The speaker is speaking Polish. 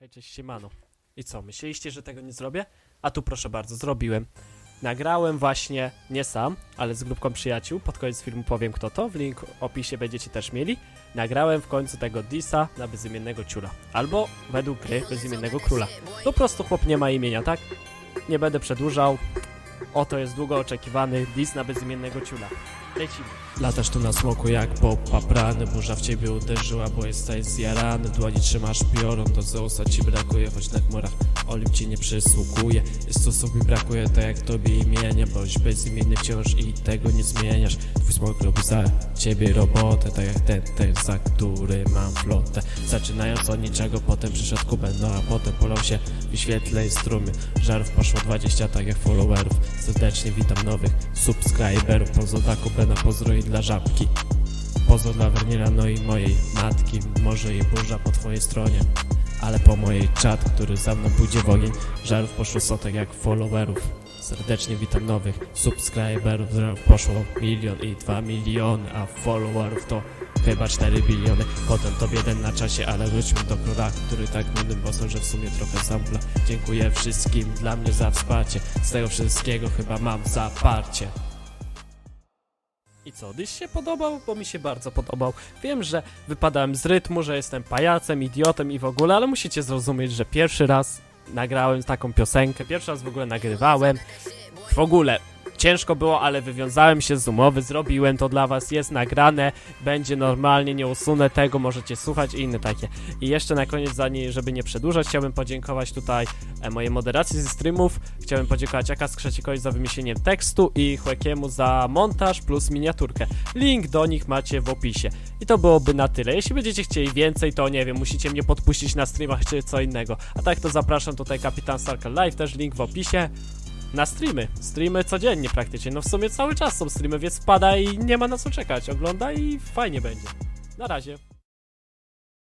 Hej, cześć, siemano. I co, myśleliście, że tego nie zrobię? A tu proszę bardzo, zrobiłem. Nagrałem właśnie, nie sam, ale z grupką przyjaciół, pod koniec filmu powiem kto to, w link w opisie będziecie też mieli. Nagrałem w końcu tego Disa na bezimiennego ciula. Albo według gry bezimiennego króla. Po prostu chłop nie ma imienia, tak? Nie będę przedłużał. Oto jest długo oczekiwany Dis na bezimiennego ciula. Lecimy. Latasz tu na smoku jak popaprany Burza w ciebie uderzyła, bo jesteś zjarany. Dłoni trzymasz piorun, do Zeusa ci brakuje Choć na chmurach Olimp ci nie przysługuje. Jest co sobie brakuje, tak jak tobie imienia Boś bezimienny wciąż i tego nie zmieniasz. Twój smok robi za ciebie robotę Tak jak ten, ten, za który mam flotę. Zaczynając od niczego, potem przyszedł Kuben No a potem polał się wyświetlej strumy Żarów poszło 20, tak jak followerów. Serdecznie witam nowych subskryberów Pozdro Kubena, pozdro dla Żabki. Pozdro dla Werniera, no i mojej matki. Może i burza po twojej stronie ale po mojej czat, który za mną pójdzie w ogień. Żarów poszło sotek jak followerów. Serdecznie witam nowych subskryberów poszło milion i dwa miliony A followerów to chyba 4 biliony. Potem to jeden na czasie, ale wróćmy do króla Który tak nudnym bossem, że w sumie trochę zampla Dziękuję wszystkim dla mnie za wsparcie. Z tego wszystkiego chyba mam zaparcie i co, Dyś się podobał? Bo mi się bardzo podobał. Wiem, że wypadałem z rytmu, że jestem pajacem, idiotem i w ogóle, ale musicie zrozumieć, że pierwszy raz nagrałem taką piosenkę, pierwszy raz w ogóle nagrywałem. W ogóle ciężko było, ale wywiązałem się z umowy, zrobiłem to dla was, jest nagrane, będzie normalnie, nie usunę tego, możecie słuchać i inne takie. I jeszcze na koniec, zanim, żeby nie przedłużać, chciałbym podziękować tutaj e, mojej moderacji ze streamów, chciałbym podziękować Aka Skrzecikowi za wymyślenie tekstu i Chłekiemu za montaż plus miniaturkę. Link do nich macie w opisie. I to byłoby na tyle. Jeśli będziecie chcieli więcej, to nie wiem, musicie mnie podpuścić na streamach czy co innego. A tak to zapraszam tutaj Kapitan Circle Live, też link w opisie. Na streamy. Streamy codziennie praktycznie. No w sumie cały czas są streamy, więc wpada i nie ma na co czekać. Ogląda i fajnie będzie. Na razie.